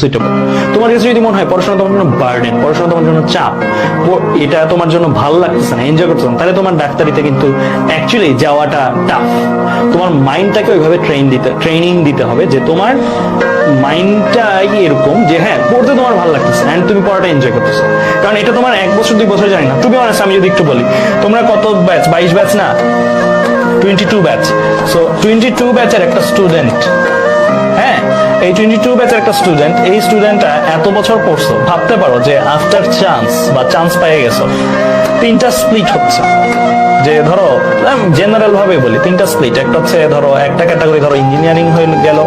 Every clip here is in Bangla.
সুইটেবল তোমার কাছে যদি মনে হয় পড়াশোনা তোমার জন্য বার্ডেন পড়াশোনা তোমার জন্য চাপ এটা তোমার জন্য ভালো লাগতেছে না এনজয় করতেছে না, তাহলে তোমার ডাক্তারিতে কিন্তু অ্যাকচুয়ালি যাওয়াটা টাফ তোমার মাইন্ডটাকে ওইভাবে ট্রেন দিতে ট্রেনিং দিতে হবে যে তোমার মাইন্ডটাই এরকম যে হ্যাঁ পড়তে তোমার ভালো লাগতেছে অ্যান্ড তুমি পড়াটা এনজয় করতেছো। কারণ এটা তোমার এক বছর, দুই বছর জানি না। টু বি আমি যদি একটু বলি, তোমরা কত ব্যাচ বাইশ ব্যাচ না? Twenty two batch so twenty two ব্যাচের একটা স্টুডেন্ট এই টোয়েন্টি টু ব্যাচের একটা স্টুডেন্ট এই স্টুডেন্টটা এত বছর পড়ছো, ভাবতে পারো যে আফটার চান্স বা চান্স পেয়ে গেছো, তিনটা স্প্লিট হচ্ছে। যে ধরো জেনারেল ভাবে বলি, তিনটা স্প্লিট একটা হচ্ছে ধরো, একটা ক্যাটাগরি ধরো ইঞ্জিনিয়ারিং হয়ে গেল,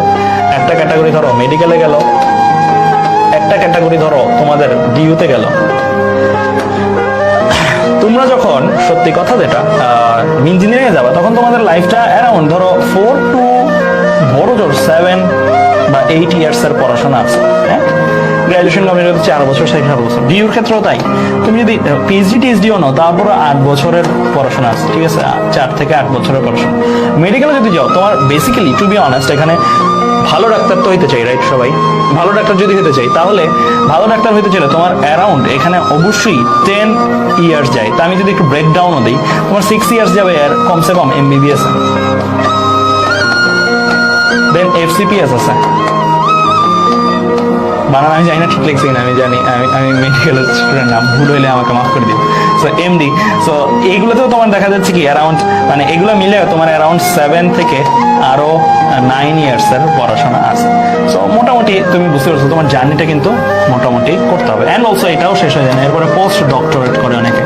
একটা ক্যাটাগরি ধরো মেডিকেলে গেল, একটা ক্যাটাগরি ধরো তোমাদের ডিইউতে গেল। তোমরা যখন, সত্যি কথা যেটা ইঞ্জিনিয়ারিং যাবে, তখন তোমাদের লাইফটা অ্যারাউন্ড ধরো ফোর টু এইট ইয়ার্স এর পড়াশোনা আছে হ্যাঁ? গ্রাজুয়েশন কমপ্লিট হতে চার বছর, সাড়ে চার বছর। ডিউর ক্ষেত্রেও তাই। তুমি যদি পিএইচডি টিএইচডিও নাও তারপরে আট বছরের পড়াশোনা আছে, ঠিক আছে? চার থেকে আট বছরের পড়াশোনা। মেডিকেলে যদি যাও, তোমার বেসিক্যালি টু বি অনেস্ট এখানে ভালো ডাক্তার তো হইতে চাই রাইট সবাই? ভালো ডাক্তার যদি হতে চাই, তাহলে ভালো ডাক্তার হইতে চাইলে তোমার অ্যারাউন্ড এখানে অবশ্যই টেন ইয়ার্স যায়। তা আমি যদি একটু ব্রেক ডাউনও দিই, তোমার সিক্স ইয়ার্স যাবে আর কমসে কম এমবিবিএস দেন এফসিপিএস আছে। বানান আমি জানি না, ঠিক লিখছি না আমি জানি, আমি আমি মেডিকেল স্টুডেন্ট নাম ভুল হইলে আমাকে মাফ করে দিও। সো এমডি সো এইগুলোতেও তোমার দেখা যাচ্ছে কি অ্যারাউন্ড মানে এগুলো মিলে তোমার অ্যারাউন্ড সেভেন থেকে আরও নাইন ইয়ার্স এর পড়াশোনা আছে। সো মোটামুটি তুমি বুঝতে পারছ, তোমার জার্নিটা কিন্তু মোটামুটি করতে হবে। অ্যান্ড অলসো এটাও শেষ হয়ে যায় না, এরপরে পোস্ট ডক্টরেট করে অনেকে।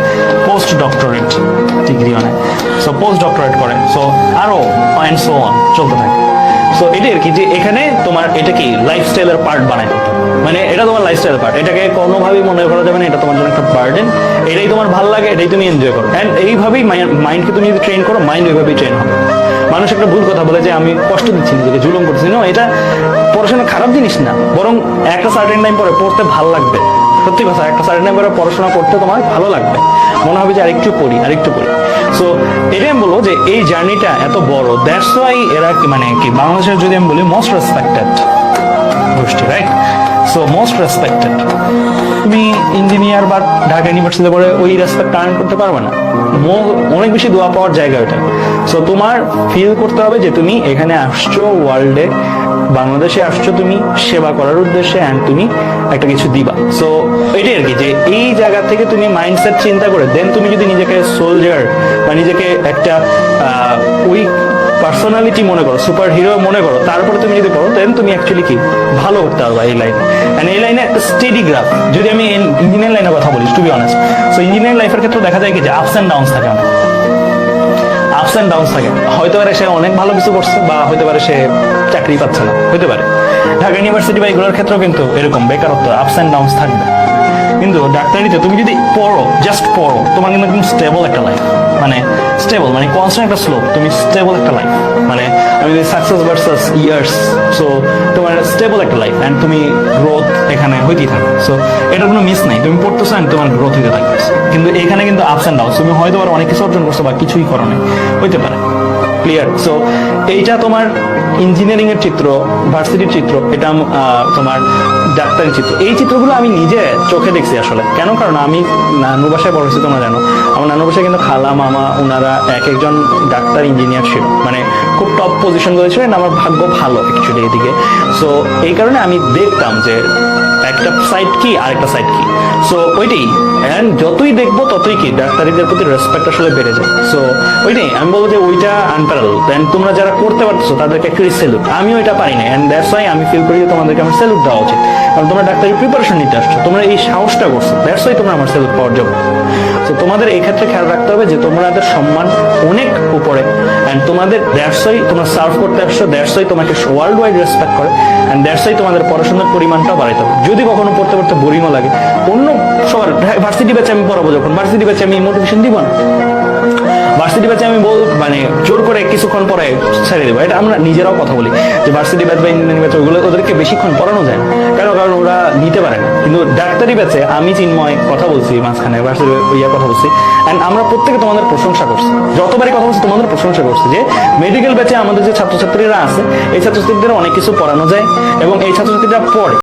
পোস্ট ডক্টরেট ডিগ্রি অনেক সো পোস্ট ডক্টরেট করে। সো আরও অ্যান্ড সো অন চলতে থাকে। সো এটাই আর কি যে এখানে তোমার এটা কি লাইফস্টাইলের পার্ট বানায় মানে এটা তোমার লাইফস্টাইল পার্ট এটাকে কোনোভাবেই মনে করা যাবে না, এটা তোমার জন্য একটা বার্ডেন এটাই তোমার ভালো লাগে, এটাই তুমি এনজয় করো। অ্যান্ড এইভাবেই মাইন্ডকে তুমি যদি ট্রেন করো মাইন্ড ওইভাবেই ট্রেন হবে। মানুষ একটা ভুল কথা বলে যে, আমি কষ্ট দিচ্ছি, নিজেকে জুলুম করতেছি। না এটা পড়াশোনা খারাপ জিনিস না। বরং একটা সার্টেন টাইম পরে পড়তে ভালো লাগবে। সত্যি কথা, একটা সার্টেন টাইম পরে পড়াশোনা করতে তোমার ভালো লাগবে। মনে হবে যে আরেকটু পড়ি আরেকটু পড়ি। সো এটাই আমি বলব যে এই জার্নিটা এত বড়। দ্যাটস ওয়াই এরা কি মানে কি, বাংলাদেশের যদি আমি বলি মোস্ট রেসপেক্টেড গোষ্ঠী রাইট সো মোস্ট রেসপেক্টেড তুমি ইঞ্জিনিয়ার বা ঢাকা ইউনিভার্সিটিতে পড়ে ওই রেসপেক্ট আর্ন করতে পারবে না। অনেক বেশি দোয়া পাওয়ার জায়গা এটা সো তোমার ফিল করতে হবে যে তুমি এখানে আসছো ওয়ার্ল্ডে বাংলাদেশে আসছো তুমি, সেবা করার উদ্দেশ্যে অ্যান্ড তুমি একটা কিছু দিবা। সো এটাই আর কি, যে এই জায়গা থেকে তুমি মাইন্ডসেট চিন্তা করে দেন তুমি যদি নিজেকে সোলজার বা নিজেকে একটা উইক পার্সোনালিটি মনে করো সুপার হিরো মনে করো, তারপরে তুমি যদি করো দেন তুমি অ্যাকচুয়ালি কি, ভালো করতে পারবা এই লাইনে এন্ড এই লাইনে একটা স্টেডি গ্রাফ যদি আমি ইঞ্জিনিয়ার লাইনের কথা বলি to be honest so engineer লাইফের ক্ষেত্রে দেখা যায় কি, যে আপস অ্যান্ড ডাউনস থাকে অনেক। আপস অ্যান্ড ডাউন থাকে। হয়তো পারে সে অনেক ভালো কিছু করছে বা হতে পারে সে চাকরি পাচ্ছে না। হতে পারে ঢাকা ইউনিভার্সিটি বা এগুলোর ক্ষেত্রেও কিন্তু এরকম বেকারত্ব আপস অ্যান্ড ডাউন থাকবে। কিন্তু ডাক্তারিতে তুমি যদি পড়ো জাস্ট পড়ো, তোমার কিন্তু একদম স্টেবল একটা লাইফ মানে স্টেবল মানে কনস্ট্যান্ট একটা স্লোপ তুমি স্টেবল একটা লাইফ মানে আমি সাকসেস ভার্সেস ইয়ার্স সো তোমার স্টেবল একটা লাইফ অ্যান্ড তুমি গ্রোথ এখানে হইতেই থাকো সো এটার কোনো মিস নাই, তুমি পড়তেছো অ্যান্ড তোমার গ্রোথ হইতে থাকবে কিন্তু এখানে কিন্তু আপস অ্যান্ড ডাউন তুমি হয়তো আর অনেক কিছু অর্জন করছ বা কিছুই করো না হইতে পারে। ক্লিয়ার সো এইটা তোমার ইঞ্জিনিয়ারিং এর চিত্র ভার্সিটির চিত্র, এটা তোমার ডাক্তারি চিত্র। এই চিত্রগুলো আমি নিজে চোখে দেখছি আসলে। কেন? কারণ আমি নানু বাসায় পড়েছি তোমরা জানো। আমার নানু বাসায় কিন্তু খালা, মামা ওনারা এক একজন ডাক্তার ইঞ্জিনিয়ার ছিল। মানে খুব টপ পজিশন ছিল and আমার ভাগ্য ভালো অ্যাকচুয়ালি এদিকে। সো এই কারণে আমি দেখতাম যে একটা সাইড কি সাইড কি? সো ওইটাই। অ্যান্ড যতই দেখব, ততই কি, ডাক্তারিদের প্রতি রেসপেক্ট আসলে বেড়ে যায়। সো ওইটাই, আমি বলব যে ওইটা আনপ্যারাল অ্যান্ড তোমরা যারা করতে পারতেছো, তাদেরকে অ্যাকচুয়ালি স্যালুট আমিও পারি না অ্যান্ড দ্যাটস ওয়াই আমি ফিল করি যে তোমাদেরকে আমার স্যালুট দেওয়া উচিত। কারণ তোমরা প্রিপারেশন নিতে আসছো। তোমরা এই সাহসটা করছ। দ্যাটস ওয়াই তোমরা আমার স্যালুট পাওয়ার যোগ্য তো তোমাদের এই ক্ষেত্রে খেয়াল রাখতে হবে যে তোমাদের সম্মান অনেক উপরে। অ্যান্ড তোমাদের দ্যাটসই তোমরা সার্ভ করতে আসছো দ্যাটসই তোমাকে ওয়ার্ল্ড ওয়াইড রেসপেক্ট করে অ্যান্ড দেড়শোই তোমাদের পড়াশোনার পরিমাণটাও বাড়াইতে হবে। যদি কখনো পড়তে পড়তে বোরিংও লাগে, অন্য সবার, ভার্সিটি ব্যাচে আমি পড়াবো যখন, ভার্সিটি ব্যাচে আমি মোটিভেশন দিব না। ভার্সিটি ব্যাচে আমি বল মানে জোর করে কিছুক্ষণ পরে ছেড়ে দেবো। এটা আমরা নিজেরাও কথা বলি। যে ভার্সিটি ব্যাচ বা ইঞ্জিনিয়ারিং ব্যাচ ওগুলো ওদেরকে বেশিক্ষণ পড়ানো যায় কেন? কারণ ওরা নিতে পারে না। কিন্তু ডাক্তারি ব্যাচে আমি চিন্ময় কথা বলছি মাঝখানে ভার্সিটি ইয়া কথা বলছি। অ্যান্ড আমরা প্রত্যেকে তোমাদের প্রশংসা করছি। যতবারই কথা বলছি, তোমাদের প্রশংসা করছি যে মেডিকেল ব্যাচে আমাদের যে ছাত্রছাত্রীরা আছে, এই ছাত্রছাত্রীদের অনেক কিছু পড়ানো যায় এবং এই ছাত্রছাত্রীরা পড়ে।